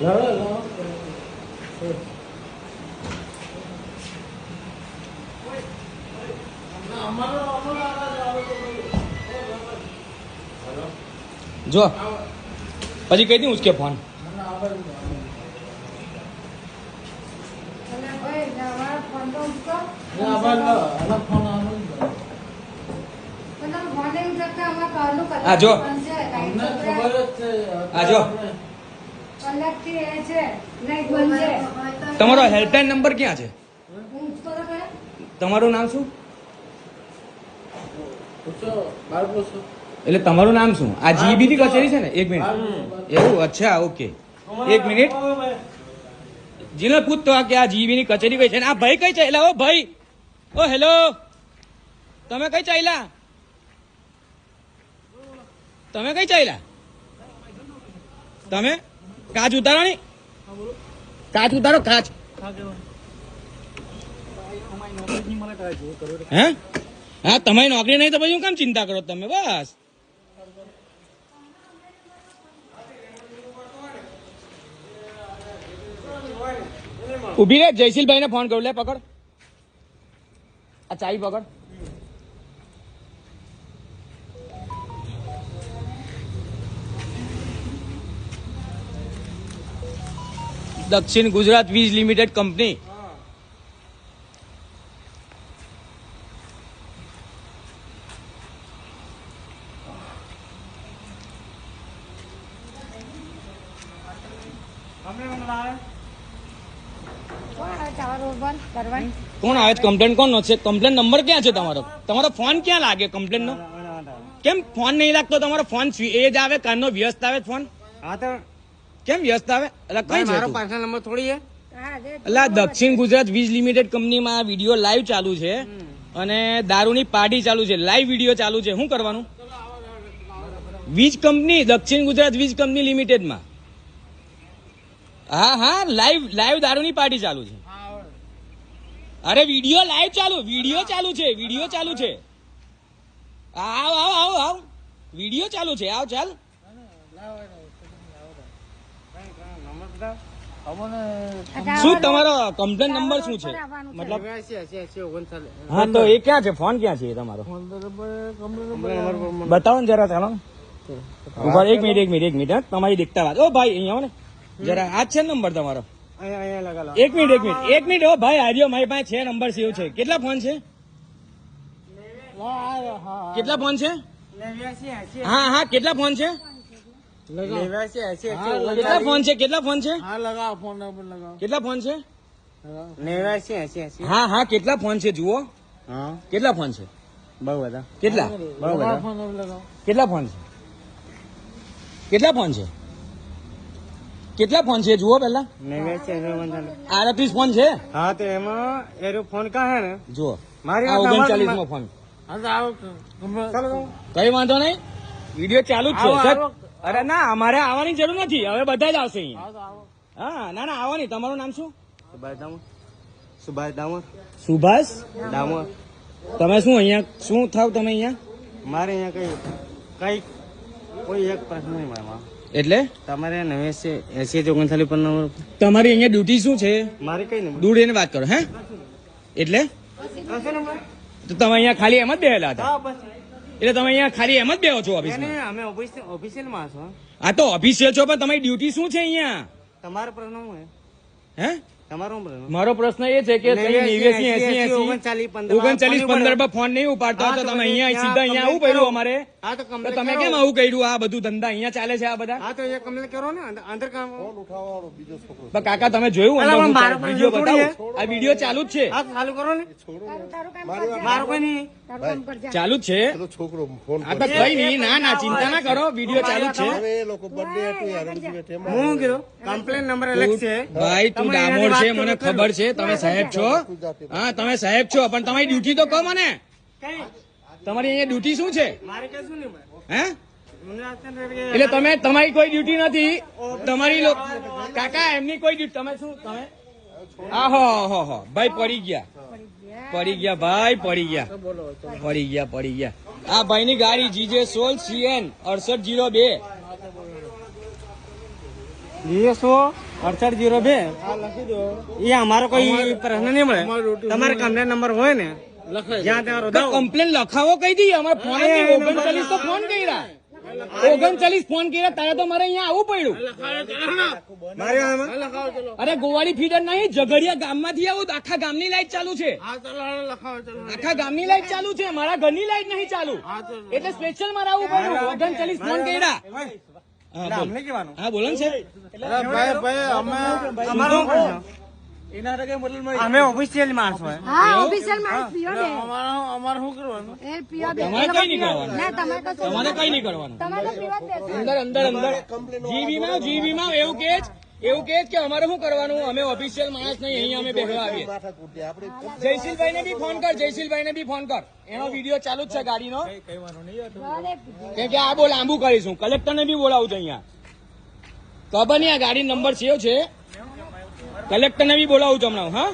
જો પછી કહી દી ઉચકે ફોન. હા જો. આ જો. એ છે. તમારો હેલ્પલાઇન નંબર ક્યાં છે? તમારું નામ શું? એટલે તમારું નામ શું? આ જીબી ની કચેરી છે ને? એક મિનિટ. એવું? અચ્છા ઓકે. એક મિનિટ. જીને પૂછતો કે આ જીબી ની કચેરી કઈ છે ને? આ ભાઈ કઈ ચાલ્યા? ઓ ભાઈ. ઓ હેલો. તમે કઈ ચાલ્યા? તમે કઈ ચાલ્યા? તમે? કાચ ઉતારો ની. કાચ ઉતારો, કાચ. હે? હા, તમારી નોકરી નહીં તો પછી હું કેમ ચિંતા કરો તમે? બસ. ઊભી રે જયશીલભાઈ ને ફોન કરું લે, પકડ. આ ચાવી પકડ. દક્ષિણ ગુજરાત વીજ લિમિટેડ કંપની. કોણ આવે? કમ્પ્લેન કોણ નો છે? કમ્પ્લેન નંબર ક્યાં છે તમારો? તમારો ફોન ક્યાં લાગે કમ્પ્લેન નો? કેમ ફોન નહીં લાગતો તમારો? ફોન એ જ આવે કાનનો વ્યસ્ત આવે ફોન હા તો કેમ વ્યસ્ત આવે? એટલે કઈ છે મારો પર્સનલ નંબર થોડી છે. એટલે દક્ષિણ ગુજરાત વીજ લિમિટેડ કંપનીમાં વીડિયો લાઈવ ચાલુ છે અને દારૂની પાર્ટી ચાલુ છે. લાઈવ વીડિયો ચાલુ છે. શું કરવાનું? વીજ કંપની દક્ષિણ ગુજરાત વીજ કંપની લિમિટેડમાં. હા હા લાઈવ લાઈવ દારૂની પાર્ટી ચાલુ છે. અરે વીડિયો લાઈવ ચાલુ વીડિયો ચાલુ છે વીડિયો ચાલુ છે. આવ આવ આવ આવ. વીડિયો ચાલુ છે. આવ ચાલ. શું તમારો કમ્પ્લેન નંબર શું છે? મતલબ હા તો એ ક્યાં છે? ફોન ક્યાં છે એ તમારો? બતાવો ને જરા ચાલો. ઊભા એક મિનિટ એક મિનિટ એક મિનિટ હા. તમારી દેખતા વાત. ઓ ભાઈ અહીંયા ને. જરા આ છે ને નંબર તમારો? એક મિનિટ એક મિનિટ એક મિનિટ ઓ ભાઈ આર્યો મારી પાસે છે નંબર સેવ છે. કેટલા ફોન છે? કેટલા ફોન છે? હા હા કેટલા ફોન છે? કેટલા ફોન છે? કેટલા ફોન છે? હા લગાવો ફોન નંબર લગાવો. કેટલા ફોન છે? એસી એસી હા હા કેટલા ફોન છે જુઓ. હા. કેટલા ફોન છે? બહુ બધા. કેટલા? બહુ બધા. કેટલા ફોન છે? કેટલા ફોન છે? કેટલા ફોન છે જુઓ પહેલા. નેવ્યાસી આડત્રીસ ફોન છે? હા તો એમાં એરો ફોન કા હે ને? જુઓ. મારી આ ઓગણચાલીસ નો મો ફોન. હા તો આવો ચાલો કઈ વાંધો નહીં. વીડિયો ચાલુ જ છે. અરે ના અમારે આવવાની જરૂર નથી. હવે બધા જ આવશે અહીંયા. આવો. હા ના ના આવવાની. તમારું નામ શું? સુભાષ દામર સુભાષ દામર સુભાષ? દામર તમે શું અહીંયા શું થાવ તમે અહીંયા? મારે અહીંયા કઈ કઈ કોઈ એક પ્રશ્ન નહીં મારામાં એટલે? તમારે નવેસે એસી ઓગણચાલીસ પર નંબર તમારી અહીંયા ડ્યુટી શું છે? મારે કઈ નંબર દૂર એને વાત કરો હે? એટલે? તો તમે અહીંયા ખાલી એમ જ બેહેલા હતા. હા બસ એટલે તમે અહીંયા ખાલી એમ જ બેહો છો ઓફિસમાં અમે ઓફિસિયલમાં છો આ તો ઓફિસિયલ છો પણ તમારી ડ્યુટી શું છે અહીંયા? તમારો પ્રશ્ન હું હે હે? મારો પ્રશ્ન એ છે કે ઓગણચાલીસ પંદર પર ફોન નહીં ઉપાડતા તો તો તમે અહીંયા સીધા અહીંયા આવું કર્યું અમારે. તો તમે કેમ આવું કર્યું? આ બધું ધંધા અહીંયા ચાલે છે આ બધા? કરો ને. અંદર- કાકા તમે જોયું વીડિયો બતાવો. આ વીડિયો ચાલુ જ છે. ચાલુ કરો ને. જ છે. છોકરો ફોન આ તો કઈ નહીં ના ના ચિંતા ના કરો. વીડિયો ચાલુ જ છે. હું કીધું? કમ્પ્લેન નંબર અલગ છે. ભાઈ તું ડામોર છે મને ખબર છે તમે સાહેબ છો? હા તમે સાહેબ છો પણ તમારી ડ્યુટી તો કહો મને. તમારી અહીંયા ડ્યુટી શું છે. હે? એટલે તમે તમારી કોઈ ડ્યુટી નથી. તમારી કાકા એમની કોઈ ડ્યુટી તમે શું તમે? આહો હો હો હો. ભાઈ પડી ગયા. પડી ગયા ભાઈ પડી ગયા. પડી ગયા પડી ગયા. આ ભાઈ ની ગાડી જીજે સોલ સીએન અડસઠ જીરો બે. જીએ સો અડસઠ જીરો બે. એ અમારો કોઈ પ્રશ્ન નહીં મળે. તમારે કમ્પ્લેન નંબર હોય ને જ્યાં કમ્પ્લેન લખાવો કહી દઈએ. અમારે ફોન ઓગણચાલીસ તો ફોન કર્યા. ઓગણચાલીસ ફોન કર્યા. તારે તો મારે અહીંયા આવવું પડ્યું. અરે ગોવાળી ફીડર નહીં. ઝઘડિયા ગામમાંથી આવું આખા ગામની લાઈટ ચાલુ છે. આખા ગામની લાઈટ ચાલુ છે. મારા ઘરની લાઈટ નહીં ચાલુ. એટલે સ્પેશિયલ મારે આવવું પડ્યું. ઓગણચાલીસ ફોન કર્યા. હા, બોલ. અમને કહેવાનું. હા બોલો ને સાહેબ. અમારો અમે ઓફિશિયલ માણસ હોય. હા ઓફિસિયલ માણસ પીઓ બે એ પીઓ બે તમારે કઈ નહીં કરવાનું. ના તમારે કશું તમારે કઈ નહીં કરવાનું. તમારે તો પીવા જ બેસવાનું. અંદર અંદર. માં જીબીમાં જીબીમાં એવું કે જ. એવું કે કે અમારે શું કરવાનું? અમે ઓફિશિયલ માણસ નહીં અહીંયા અમે બેસવા આવીએ. જયશીલભાઈ ને બી ફોન કર જયશીલભાઈ ને બી ફોન કર. એનો વીડિયો ચાલુ જ છે ગાડીનો. કેમ કે આ બહુ લાંબુ કરીશું. કલેક્ટર ને બી બોલાવું છે અહીંયા. ખબર નહીં આ ગાડી નંબર સેવ છે. કલેક્ટર ને બી બોલાવું છું હમણાં હા?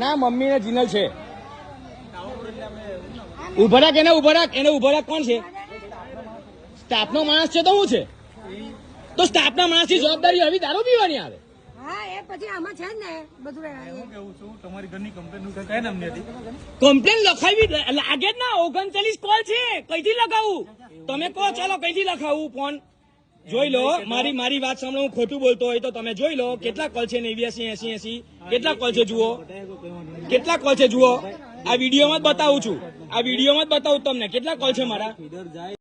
ના મમ્મી ને જીનલ છે. ઉભરાક રાખ એને ઉભરાક રાખ એને ઉભરાક રાખ. કોણ છે? સ્ટાફ નો માણસ છે તો શું છે? તો સ્ટાફના માણસની જવાબદારી આવી દારૂ પીવાની આવે. હા એ પછી આમાં છે જ ને બધું કમ્પ્લેન લખાવી લાગે જ ના ઓગણચાલીસ કોલ છે કઈથી લખાવું? તમે કહો ચાલો કઈથી લખાવું ફોન? જોઈ લો મારી મારી વાત સાંભળો હું ખોટું બોલતો હોય તો તમે જોઈ લો કેટલા કોલ છે નેવ્યાસી એસી એસી કેટલા કોલ છે જુઓ. કેટલા કોલ છે જુઓ? આ વિડીયોમાં જ બતાવું છું. આ વિડીયોમાં જ બતાવું તમને કેટલા કોલ છે મારા?